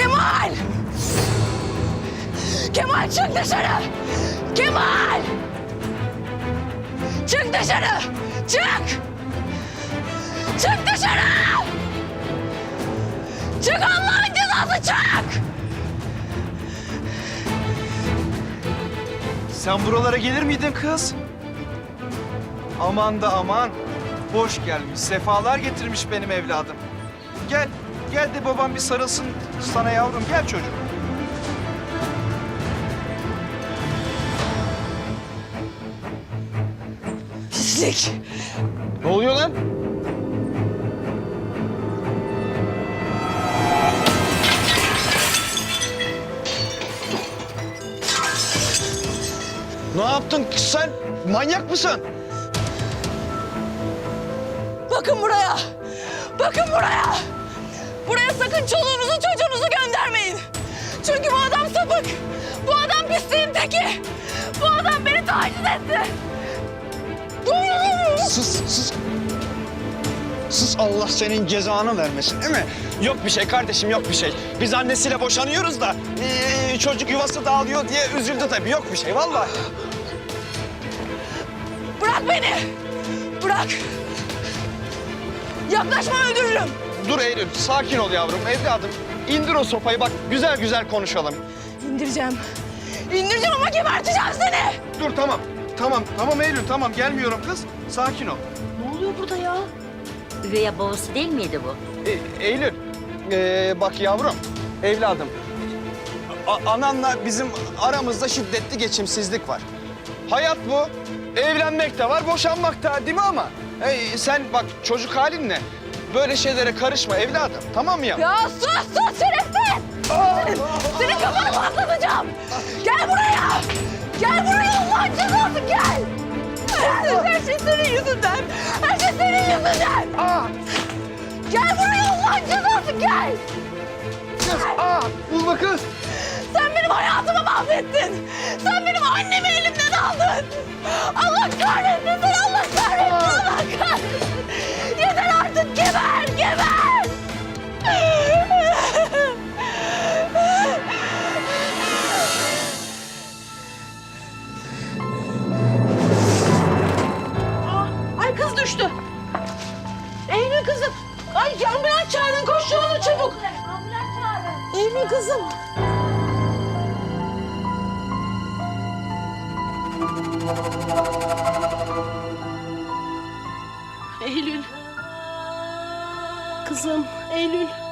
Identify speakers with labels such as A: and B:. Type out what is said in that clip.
A: Kemal! Kemal çık dışarı! Kemal! Çık dışarı! Çık! Çık dışarı! Çık Allah'ın cezası çık!
B: Sen buralara gelir miydin kız? Aman da aman. Hoş gelmiş, sefalar getirmiş benim evladım. Gel, gel de babam bir sarılsın sana yavrum. Gel çocuğum.
A: Pislik!
B: Ne oluyor lan? Ne yaptın sen? Manyak mısın?
A: Bakın buraya! Bakın buraya! Buraya sakın çoluğunuzu çocuğunuzu göndermeyin. Çünkü bu adam sapık. Bu adam pisliğin teki. Bu adam beni taciz etti.
C: Sus, sus. Sus Allah senin cezanı vermesin değil mi? Yok bir şey kardeşim yok bir şey. Biz annesiyle boşanıyoruz da ee, çocuk yuvası dağılıyor diye üzüldü tabii. Yok bir şey vallahi.
A: Bırak beni! Bırak! Yaklaşma öldürürüm.
C: Dur Eylül sakin ol yavrum evladım. İndir o sopayı bak güzel güzel konuşalım.
A: İndireceğim. İndireceğim ama geberteceğim seni.
B: Dur tamam. Tamam, tamam Eylül tamam gelmiyorum kız. Sakin ol.
D: Ne oluyor burada ya?
E: Üvey babası değil miydi bu?
C: E, Eylül ee, bak yavrum evladım. A- ananla bizim aramızda şiddetli geçimsizlik var. Hayat bu. Evlenmek de var, boşanmak da değil mi ama? Ee, sen bak çocuk halinle böyle şeylere karışma evladım. Tamam mı ya?
A: Ya sus sus şerefsiz! Senin, senin kafanı patlatacağım. Gel buraya! Gel buraya Allah'ın cezası gel! Her şey senin yüzünden. Her şey senin yüzünden. Gel buraya Allah'ın cezası gel!
B: Aa, bulma kız.
A: Sen benim hayatımı mahvettin. Sen benim annemi elimden aldın. Allah kahretsin
D: düştü. Eylül kızım. Ay ambulans çağırın koş yolunu çabuk.
A: Eylül kızım.
D: Eylül. Kızım Eylül.